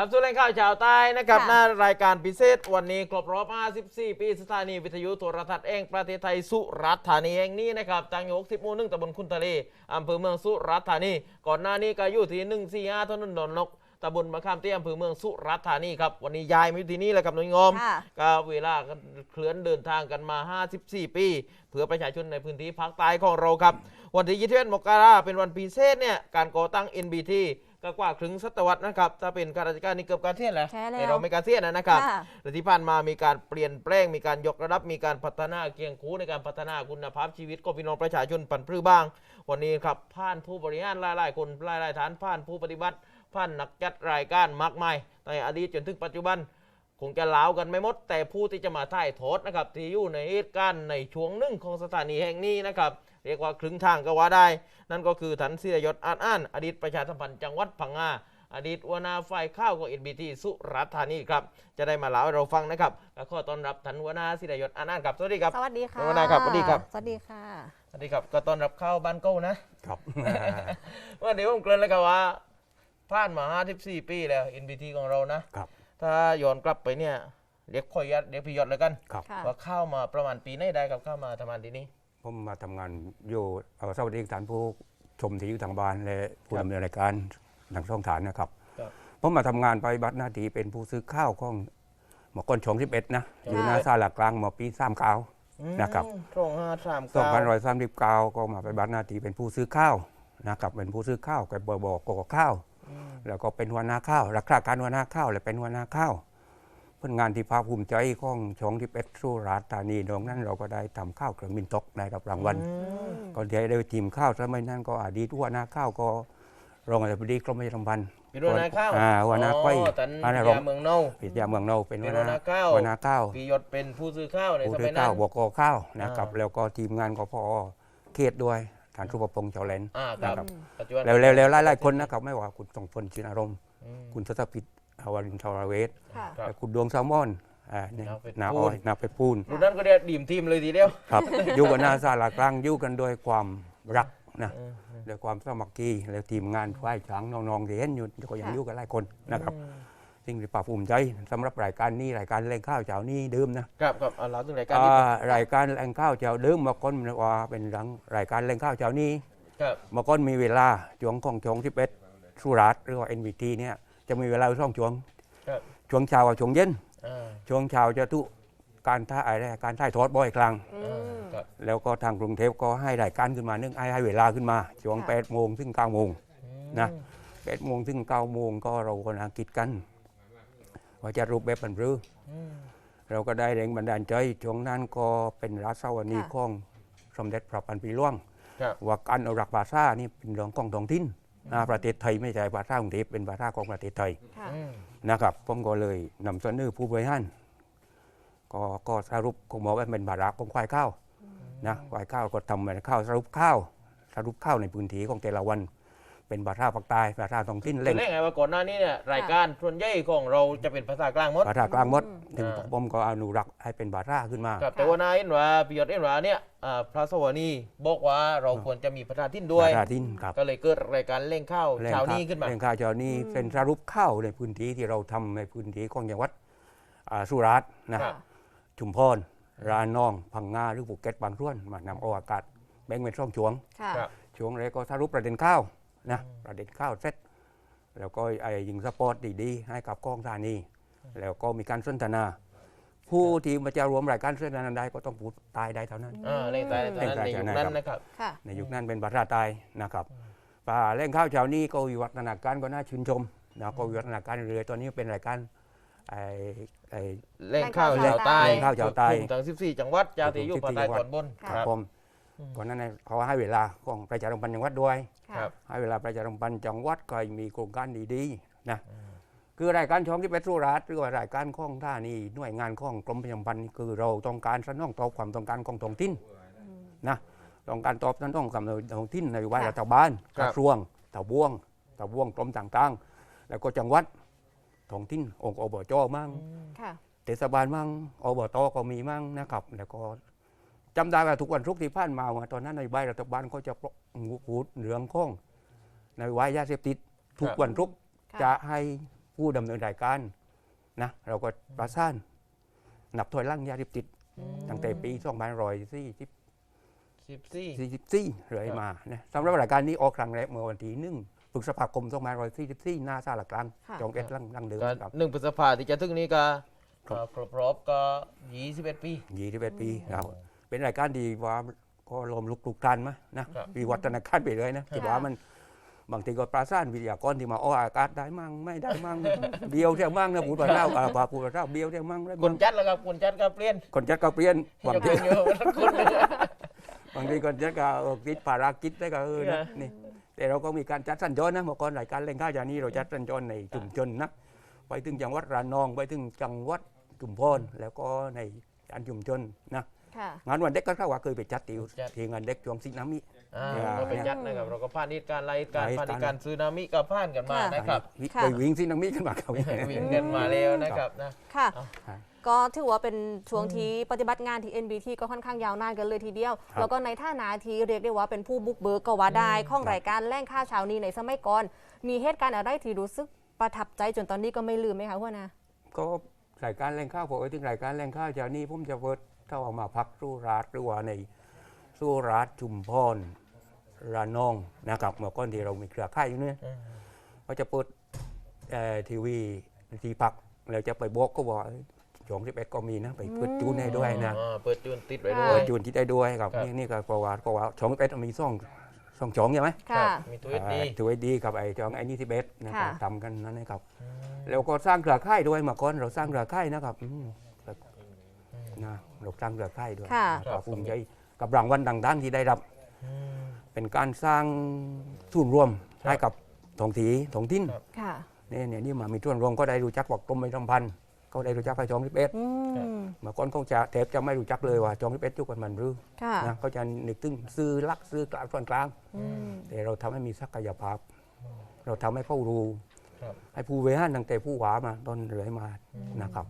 ครับส่วนแหล่งข่าวชาวใต้นะครับค่ะหน้ารายการพิเศษวันนี้ครบรอบ 54 ปีสถานีวิทยุโทรทัศน์แห่งประเทศไทยสุราษฎร์ธานีแห่งนี้นะครับตั้งอยู่60หมู่หนึ่งตำบลคุนทะเลอำเภอเมืองสุราษฎร์ธานี ก่อนหน้านี้ก็อยู่ที่ 145ถนนดอนนกตำบลมะขามเตี้ยอำเภอเมืองสุราษฎร์ธานีครับวันนี้ย้ายมาอยู่ที่นี่แหละครับน้องงอมค่ะก็เวลาก็เคลื่อนเดินทางกันมา 54 ปี เพื่อประชาชนในพื้นที่ภาคใต้ของเราครับ วันที่21มกราเป็นวันพิเศษเนี่ยการก่อตั้ง NBT ก็กว่าครึ่งศตวรรษนะครับถ้าเป็นข้าราชการนี่เกือบการเทียนแล้วใช่แล้ว แต่เราไม่การเทียนนะครับค่ะ และที่ผ่านมามีการเปลี่ยนแปลงมีการยกระดับมีการพัฒนาเกียงคูในการพัฒนาคุณภาพชีวิตของพี่น้องประชาชนปันพื้บ้าง วันนี้ครับผ่านผู้บริหารหลายๆคนหลายๆฐานผ่านผู้ปฏิบัติผ่านนักจัดรายการมากมายในอดีตจนถึงปัจจุบัน คงจะเล้าวกันไม่หมด แต่ผู้ที่จะมาถ่ายทอดนะครับ ที่อยู่ในเหตุการณ์ในช่วงหนึ่งของสถานีแห่งนี้นะครับ เรียกว่าครึ่งทางก็ว่าได้ นั่นก็คือทันศิรยศอ่านอ่าน อดีตประชาสัมพันธ์จังหวัดพังงาอดีตหัวหนาฝ่ายข้าวของเอ็นบีทีสุราษฎร์ธานีครับ จะได้มาเล่าให้เราฟังนะครับ และขอต้อนรับท่านหัวหนาศิรยศอ่านอ่านครับ สวัสดีครับ สวัสดีค่ะสวัสดีครับ สวัสดีครับ สวัสดีค่ะ สวัสดีครับ ก็ต้อนรับเข้าบ้านเก้านะ ครับวันนี้ผมเกริ่นเลยครับว่าผ่านมา 54 ปีแล้ว NBT ของเรานะครับ ถ้าย้อนกลับไปเนี่ยเรียกข่อยยัดเรียกพี่ยศเลยกันครับ ค่ะ ว่าเข้ามาประมาณปีไหนได้ครับเข้ามาทำงานที่นี่ ผมมาทำงานอยู่เอ่อสวัสดีท่านผู้ชมที่อยู่ทางบ้านและผู้ครับดำเนินรายการทางช่องฐานนะครับครับ ผมมาทำงานไปบัตรหน้าที่เป็นผู้ซื้อข้าวของหมอกอนชงสิบเอ็ดนะอยู่หน้าซาลากลางหมอปีสามเก้า นะครับสองห้าสามสองเก้าพันร้อยสามสิบเก้าก็มาไปบัตรหน้าที่เป็นผู้ซื้อข้าวนะครับเป็นผู้ซื้อข้าวกับบอกบอกกข้าว แล้วก็เป็นหัวหน้าข้าวรักษาการหัวหน้าข้าวและเป็นหัวหน้าข้าวผลงานที่ภาคภูมิใจของช่องที่เป็ดสุราษฎร์ธานีตรงนั้นเราก็ได้ทำข้าวเครื่องบินตกได้รับรางวัลก็ได้ได้ทีมข้าวสมัยนั้นก็อดีตหัวหน้าข้าวก็รองอธิบดีกรมประชาสัมพันธ์พี่รุ่นนาข้าวอ่าหัวหน้าก้อยอ๋อตันอันนั้นยาเมืองเน่าปิยาเมืองเนาเป็นเป็นหัวหน้าหัวหน้าข้าวหัวหน้าข้าวพี่ยศเป็นผู้ซื้อข้าวในผู้สถืมัอยนั้ข้าวนบกข้าวนะครับอ่าแล้วก็ทีมงานก็พอเขตด้วย ฐานสุภพงษ์เจ้าแหลนอ่าครับครับปัจจุบันแล้วแล้วแล้วหลายๆคนนะครับไม่ว่าคุณทรงพลชินอารมณ์ อืม คุณทศพิษอวรินทรเวชค่ะ ครับและคุณดวงแซลมอนอ่าเนี่ยนาเป็ดนาปูอ้อน ยนาเป็ดปูน รุ่นนั้นก็เรียกดีมทีมเลยทีเดียว ครับ อยู่กันหน้าซาลากลางอยู่กันด้วยความรักนะอืมด้วยความสามัคคีแล้วทีมงานฝ่ายช้างน้องๆที่เห็นอยู่ก็ยังค่ะ อยู่กันหลายคนนะครับ สิ่งที่ปราบภูมิใจสำหรับรายการนี้รายการแรงข้าวเจ้านี้เดิมนะครับครับเอาเราถึงรายการอ่านี้รายการแรงข้าวเจ้าเดิมเมาก่อนมันว่าเป็นหลังรายการแรงข้าวเจ้านี้ครับเมาก่อนมีเวลาช่วงของช่วงที่เป็ดสุราษฎร์หรือว่า NVT เนี่ยจะมีเวลาช่องช่วงครับช่วงเช้ากับช่วงเย็นอ่าช่วงเช้าจะทุกการท่าอะไรการถ่ายทอดบ่อยครั้งอือ่ามครับแล้วก็ทางกรุงเทพก็ให้รายการขึ้นมาเนื่องให้ให้เวลาขึ้นมาช่วงค่ะแปดโมงถึงเก้าโมงนะอืมแปดโมงถึงเก้าโมงก็เราก็นังคิดกัน ว่าจะรูปแบบบันรืออืมเราก็ได้แรงบันดาลใจช่วงนั้นก็เป็นรัศวนีค่ะของสมเด็จพระพันปีหล่วงครับว่าการอนุรักษ์ภาษานี่เป็นเรื่องของท้องถิ่นนะประเทศไทยไม่ใช่ภาษากรุงเทพเป็นภาษาของประเทศไทยค่ะอืมนะครับผมก็เลยนำเสนอผู้บริหารก็ก็สรุปคงบอกว่าเป็นบารักของควายข้าวนะควายข้าวก็ทำเป็นข้าวสรุปข้าวสรุปข้าวในพื้นที่ของแต่ละวัน เป็นภาษาภาคใต้ภาษาท้องถิ่นคือเล่นเรื่องไงว่าก่อนหน้านี้เนี่ยรายการส่วนใหญ่ของเราจะเป็นภาษากลางหมดภาษากลางหมดอืมถึงอ่าผมก็อนุรักษ์ให้เป็นภาษาขึ้นมาครับแต่ว่านายเห็นว่าพิยศเห็นว่าเนี่ยอ่าพระสวนีบอกว่าเราควรจะมีภาษาทิ้นด้วยภาษาถิ่นครับก็เลยเกิดรายการเล่งข้าวแหล่งเช้าข้าวนี้ขึ้นมาแหล่งข้าวเช้านี้อืมเป็นสรุปข้าวในพื้นที่ที่เราทำในพื้นที่ของจังหวัดอ่าสุราษฎร์นะครับชุมพรรานอง พังงาหรือภูเก็ตบางส่วนมานำเอาอากาศแบ่งเป็นช่องช่วงค่ะครับช่วงแรกก็สรุปประเด็นข้าว นะประเด็นข้าวเสร็จแล้วก็ไอ้ยิงสปอร์ตดีๆ ให้กับกองธานี แล้วก็มีการสนทนา ผู้ที่มาจะรวมรายการสนทนาได้ก็ต้องพูดตายได้เท่านั้น อ่าเล่งตายตอนนั้นเล่ในงตายยุคใช่นั้นครับนะครับค่ะ ในยุคนั้นเป็นภาษาตายนะครับป่าเล่งข้าวเช้านี้ก็วิวัฒนาการก็น่าชื่นชมนะก็วิวัฒนาการเรื่อยๆตอนนี้เป็นรายการไอ้ไอ้ เล่งข้าวเล่ชางวข้าวใต้เล่งข้าวชาวใต้กลุ่มทั้ง 14 จังหวัด จาติอยู่กลุ่มภาคใต้14ตอนบนค่ะครับ ผมอืม ก่อนหนั้นน่ะเขาให้เวลาของประชาสัมพันธ์จังหวัดด้วยค่ะครับให้เวลาประชาสัมพันธ์จังหวัดก็มีโครงการดีๆนะคือรายการช่องที่เป็นสุราษฎร์หรือว่ารายการของท่านี่หน่วยงานของกรมประชาสัมพันธ์นี่คือเราต้องการสนองตอบความต้องการของท้องถิ่นนะต้องการตอบสนองความท้องถิ่นในวิค่ะรัฐบาลครักบระทรวงตะบ่วงตะบ่วงกรมต่างๆ แล้วก็จังหวัดท้องถิ่นองค์อบจมั่งค่ะเทศบาลมั่งอบตก็มีมั่งนะครับ แล้วก็ จำได้ว่าทุกวันทุกร์ที่ผ่านมาว่าตอนนั้นในใบรัฐบาลก็จะพูดเรื่องของในวายยาเสพติดทุกวันทุกร์ค่ะจะให้ผู้ดำเนินรายการนะเราก็ประสานนับถอยหลังยาเสพติดตั้งแต่ปี2544สิบสี่44เรื่อยมานะสำหรับรายการนี้ออกครั้งแรกเมื่อวันที่หนึ่งพฤษภาคม2544หน้าซาลากลางค่ะจองเอ็ดลังลังเดิมก็ครับหนึ่งพฤษภาที่จะถึงนี้ก็ครับก็ครบรอบก็ยี่สิบเอ็ดปียี่สิบเอ็ดปีเรา เป็นรายการดีว่าก็ลมลุกคลุกคลันมานะครับวิวัฒนาการไปเลยนะคิดว่ามันบางทีก็ปราศานวิทยากรที่มาออกอากาศได้มั่งไม่ได้มั่งเบียวเที่ยวมั่งนะพูดภาษาอ่าพูดภาษาเบียวเที่ยวมั่งได้คนจัดแล้วครับคนจัดก็เปลี่ยนคนจัดก็เปลี่ยนบางจะทีเปลี่ยนเยอะคนหนึ่งบางทีคนจัดก็เออติดภารกิจได้ก็เออนะนะนี่แต่เราก็มีการจัดสัญจรนะเมื่อก่อนรายการเล่นข้าวจานี้เราจัดสัญจรในชุมชนนะไปถึงจังหวัดระนองไปถึงจังหวัดจุมพรแล้วก็ในอันชุมชนนะ ค่ะ งานวันเด็กก็เข้าว่าเคยไปจัดติวจัด ที่งานเด็กช่วงซินามิ อ่าเนี่ยเราไปจัดนะครับเราก็ผ่านเหตุการณ์อะไรเหตุการณ์เหตุผ่านการณ์เหตุการณ์ซึนามิก็ผ่านกันมาค่ะ นะครับวิค่ะ ไปวิ่งซินามิกันมาเขาวิ่งกันมาแล้วนะครับนะ ค่ะ เอาครับก็ถือว่าเป็นช่วงที่ปฏิบัติงานที่ NBT ก็ค่อนข้างยาวนานกันเลยทีเดียว ครับแล้วก็ในท่านาทีเรียกได้ว่าเป็นผู้บุกเบิกก็ว่าได้อืมข้องรายการแล่งข้าวเช้านี้ในสมัยก่อน มีเหตุการณ์อะไรที่รู้สึกประทับใจจนตอนนี้ก็ไม่ลืมไหมคะหัวหนะก็รายการแรงข้าวพอไปถึงรายการแรงข้าวจากนี้ผมจะเปิด เข้าเอามาพักสู้ราชหรือว่าในสู้ราชชุมพรระนองนะครับเมื่อก่อนที่เรามีเครือข่ายอยู่เนี่ยอืมก็จะเปิดเอ่อทีวีทีพักแล้วจะไปบอกก็บอกสองสิบเอ็ดก็มีนะไปเปิดจูนให้ด้วยนะอ่าเปิดจูนติดไว้ด้ค่ะวเปิยดจูนที่ได้ด้วยครับครับนี่นี่ก็ประวัติประวัติสองสิบเอ็ดมีซ่องซ่องสองใช่ไหมครัค่ะบมีทวิตดีถือไว้ดีกับไอ้จองไอ้นี่ที่เบสนะครับค่ะทำกันนั่นนะครับ แล้วก็สร้างเครือข่ายด้วยเมื่อก่อนเราสร้างเครือข่ายนะครับอืม นะเราสร้างเครือข่ายด้วยค่ะ ก็ภูมิใจกับรางวัลต่างๆที่ได้รับ อืม เป็นการสร้างส่วนย์รวมครับ ให้กับท้องที่ท้องถิ่นครับ ค่ะ เนี่ยเนี่ยนี่มามีส่วนย์รวมก็ได้รู้จักว่ากรมประชาสัมพันธ์ก็ได้รู้จักไปจองทิพเอ็ดอืม เมื่อก่อนเขาจะแทบจะไม่รู้จักเลยว่าจองทิพเอ็ดทุกคนมันรือค่ะ นะเขาจะนึกถึงซื้อลักซื้อกลางส่วนกลาง อืม แต่เราทำให้มีศักยภาพ เราทำให้เขารู้ ครับ ให้ผู้เวหานตั้งแต่ผู้หวามาตอนเรื่อยมานะครับ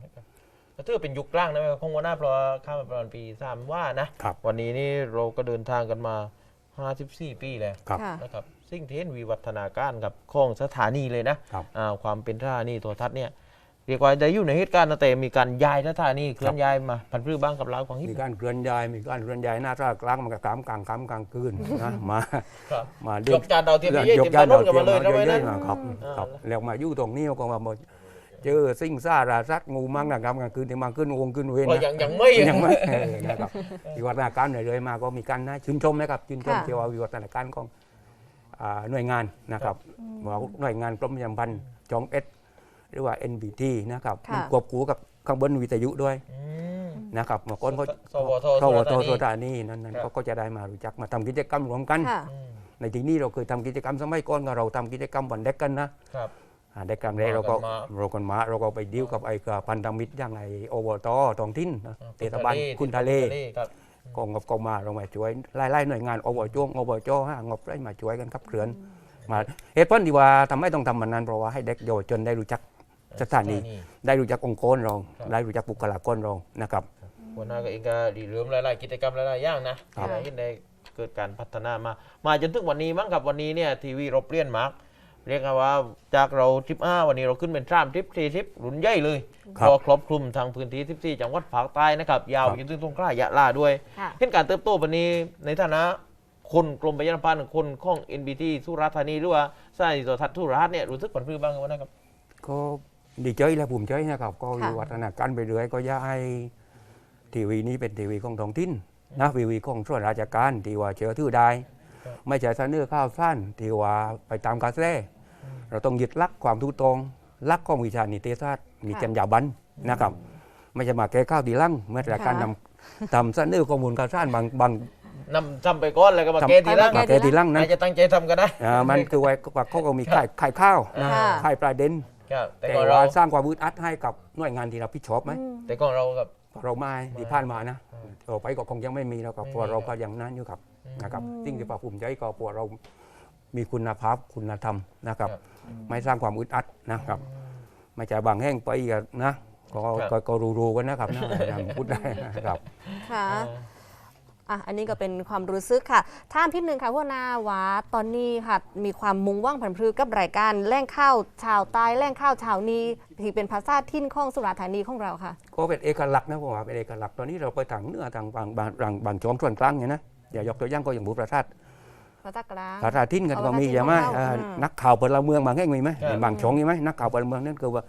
ก็ถือว่าเป็นยุคกลางนะคงวันหน้าเพราะว่าข้ามมาประมาณปีสามว่านะ ครับ วันนี้นี่เราก็เดินทางกันมา 54 ปีแล้วครับ ค่ะ นะครับสิ่งที่เห็นวิวัฒนาการกับของสถานีเลยนะครับ อ่าความเป็นสถานีโทรทัศน์เนี่ยเรียกว่าได้อยู่ในเหตุการณ์ตั้งแต่มีการย้ายสถานีเคลื่อนย้ายมาพันธุ์พืชบ้างกับเราของฮิปมีการเคลื่อนย้ายมีการเคลื่อนย้ายหน้าท่ากลางมันก็กลางกลางค่ำกลางคืนนะมา ครับมายกจานดาวเทียมเรื่องเย่ยเต็กมจาถนนดานวกันเทียมามเลยมานะเยเว้ยอะนะๆนะครับอ่าครับแล้วมาอยู่ตรงนี้ก็มาบอก เจอสิ่งซ่าราสัตว์งูมั่งนะครับกลางคืนที่มาขึ้นวงขึ้นเวรก็นะยังยังไม่ยังไม่เออนะครับวิวัฒนาการเรื่อยๆมาก็มีการนะชื่นชมนะครับชื่นชมค่ะ เกี่ยวกับวิวัฒนาการของอ่าหน่วยงานนะครับว่าหน่วยงานกรมประชาสัมพันธ์จองเอสหรือว่า NBT นะครับค่ะ มันควบคู่กับข้างบนวิทยุด้วยอืม นะครับเมื่อก่อนเขาสวทสวทสุสุราษฎร์ธานีราษฎร์ธานีนั้นนั้นครับ เขาก็จะได้มารู้จักมาทำกิจกรรมร่วมกัน ค่ะ อืมในที่นี้เราเคยทำกิจกรรมสมัยก่อนก็เราทำกิจกรรมวันเด็กกันนะ ครับอ่า เด็กกันแรกเราก็มาเรากันมาเราก็ไปดิวกับไอ้กับพันธมิตรอย่างไอ้อบตท้องถิ่นนะเทศบาลคุณทะเลครับกองงบก็มาเรามาช่วยไล่ๆหน่วยงานอบจงอบจห้างบได้มาช่วยกันขับเคลื่อนมาเหตุผลที่ว่าทำไมต้องทำมันนั้นเพราะว่าให้เด็กเยาวชนได้รู้จักสถานีได้รู้จักองค์กรเราครับได้รู้จักบุคลากรเรานะครับหัวหน้าก็เองก็ดีเริ่มหลายๆกิจกรรมหลายๆอย่างนะครับที่ได้เห็นได้เกิดการพัฒนามา มาจนถึงวันนี้มั้งครับวันนี้เนี่ยทีวีเราเปลี่ยนมาร์ก เรียกว่าจากเราทริป5วันนี้เราขึ้นเป็นทรามทริป4ทริปรุ่นใหญ่เลยครับก็ครอบคลุมทางพื้นที่14จังหวัดภาคใต้นะครับ ยาวครับจนถึงตรงกล้ายะลาด้วยค่ะเห็นการเติบโตวันนี้ในฐานะคนกรมประชาสัมพันธ์คนของ NBT สุราษฎร์ธานีหรือว่าสถานีโทรทัศน์สุราษฎร์เนี่ยรู้สึกผลพลือบ้างครับนะครับก็ดีใจและภูมิใจนะครับ ก็ค่ะวิวัฒนาการไปเรื่อยก็อยากให้ทีวีนี้เป็นทีวีของท้องถิ่นนะทีวีของส่วนราชการที่ว่าเชื่อถือได้ครับไม่ใช่เสนอข้าวสั้นที่ว่าไปตามกระแส เราต้องยึดหลักความถูกต้องหลักของวิชานิเทศศาสตร์มีจรรยาบรรณนะครับ ไม่ใช่มาแก้ข้าวทีหลังเมื่อรายการค่ะนำทำเสนอข้อมูลข่าวสารบางบางนำทำไปก่อนแล้วก็มาทำแก้ทีหลังไปมาแก้ทีหลังนั้นอาจจะตั้งใจทำก็ได้อ่ามันคือไว้ว่าเขาก็มีขายขายข้าวนะค่ะขายประเด็นครับแต่แต่ก่อนว่าเราสร้างความอึดอัดให้กับหน่วยงานที่รับผิดชอบไหมอืมแต่ก่อนเรากับเราไม่ที่ผ่านมานะอืมต่อไปก็คงยังไม่มีแล้วก็ไม่มีพวกเราก็ยังนั้นอยู่ครับนะครับอืมสิ่งที่ภาคภูมิใจก็พวกเรา มีคุณภาพคุณธรรมนะครับครับ ไม่สร้างความอึดอัดนะครับ ไม่ใช่บางแห้งไปกันนะก็ครับก็ก็รู้ๆกันนะครับนะยังพูดได้นะครับค่ะอะอันนี้ก็เป็นความรู้สึกค่ะท่ามพิดหนึ่งค่ะหัวหนาว่าตอนนี้ค่ะมีความมุ่งว่างผันพรือกับรายการแล่งข้าวชาวใต้แล่งข้าวชาวนีที่เป็นภาษาทิ้นของสุราษฎร์ธานีของเราค่ะ ก็เป็นเอกลักษณ์นะผมว่าเป็นเอกลักษณ์ตอนนี้เราไปทางเหนือทางบางบางบางบางช่วงส่วนกลางเนี่ยนะอย่ายกตัวอย่างก็อย่างบุประทัด ภาษากลาง ภาษาทิ้นกันเอาก็มีภาษาใช่ไหมถิ่นของเราอ่าอืม นักข่าวพลเมืองบางแห่งมีไหมครับ บางช่องมีไหมนักข่าวพลเมืองนั่นคือว่า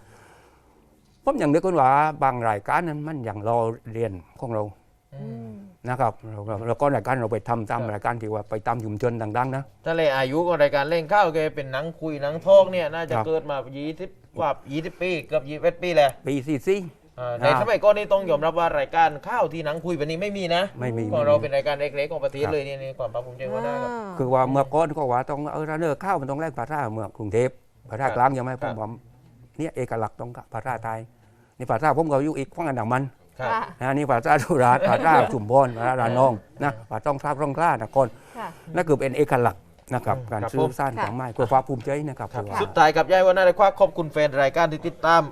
ผมอย่างเดียวกันว่าบางรายการนั้นมันอย่างรอเรียนของเราอืมนะครับเราเราเราก็รายการเราไปทำตามครับรายการที่ว่าไปตามชุมชนต่างๆนะ ถ้าเลยอายุของรายการเล่งข้าวแกเป็นหนังคุยหนังทอกเนี่ยน่าจะครับ เกิดมา 20 กว่า 20 ปีเกือบ21 ปีแหละปีซีซีอ่าค ในรับสมัยก่อนนี่ต้องยอมรับว่ารายการข้าวที่หนังคุยแบบนี้ไม่มีนะไม่มีของเราเป็นรายการเล็กๆของประเทศครับเลยนี่นี่ความภาคภูมิใจหัวหน้าครับคือว่าเมื่อก่อนก็ว่าต้องเออถ้าเนื้อข้าวมันต้องแลกภาษาเมืองกรุงเทพภาษากลางยังไหมผครัมบผมเนี่ยเอกลักษณ์ต้องภาษาไทยนี่ภาษาผมก็อยู่อีกฝั่งอันดับมันครับค่ะนะนี่ภาษาสุราษฎร์ภาษาชุมพรภาษาระนองนะภาษาต้องทราบร่องกล้านครค่ะนั่นคือเป็นเอกลักษณ์นะครับอืมการครับซื้อสร้างค่ะของไม้เพื่อความภูมิใจนะครับครับคือว่าสุดท้ายกับยายวันน่าได้คว้าขอบคุณแฟนรายการที่ติดตาม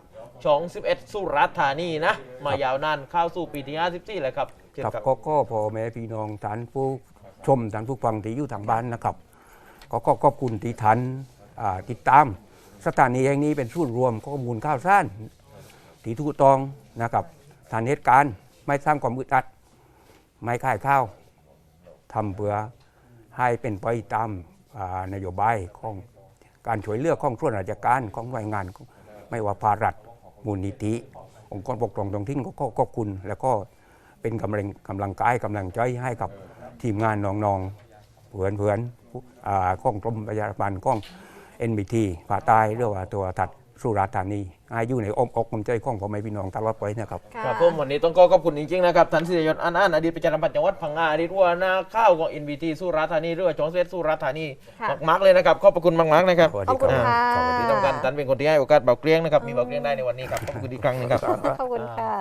ช่อง11 สุราษฎร์ธานีนะ มายาวนานเข้าสู่ปีที่54แล้วครับเชิญกับครับก็ก็พ่อแม่พี่น้องท่านผู้ชมท่านผู้ฟังที่อยู่ทางบ้านนะครับ ก็ก็ขอบคุณที่ท่านอ่าติดตาม สถานีแห่งนี้เป็นศูนย์รวมข้อมูลข่าวสารที่ถูกต้องนะครับทานเหตุการณ์ไม่สร้างความอึดอัด ไม่ขายข้าวทำเพื่อให้เป็นไปตามอ่านโยบายของการช่วยเหลือกของส่วนราชการของหน่วยงาน ไม่ว่าภาครัฐ มูลนิธิ องค์กรปกครองท้องถิ่นก็ขอบคุณ แล้วก็เป็นกำลังกำลังกายกำลังใจให้กับทีมงานน้องๆเพื่อนเพื่อนข้องกรมประชาสัมพันธ์ของ NBT ภาคใต้เรียกว่าตัวถัดสุราษฎร์ธานี ให้อยู่ในอ้อมอกอ้อมใจของพ่อแม่พี่น้องตลอดไปนะครับค่ะครับผมวันนี้ต้องขอขอบคุณจริงๆนะครับท่านสิริยศอันอันอดีตประจำจังหวัดพังงาอดีตหัวหน้าข้าวของ NBT สุราษฎร์ธานีหรือว่าช่องเซตสุราษฎร์ธานีค่ะ มากๆเลยนะครับขอบพระคุณมากๆนะครับสวัสขดีอบคุณรับค่ะ สวัสดีที่ครับสำคัญท่านเป็นคนที่ให้โอกาสเบาเกลี้ยงนะครับมีเบาเกลี้ยงได้ในวันนี้ครับขอบคุณอีกครั้งหนึงครับ ขอบคุณค่ะ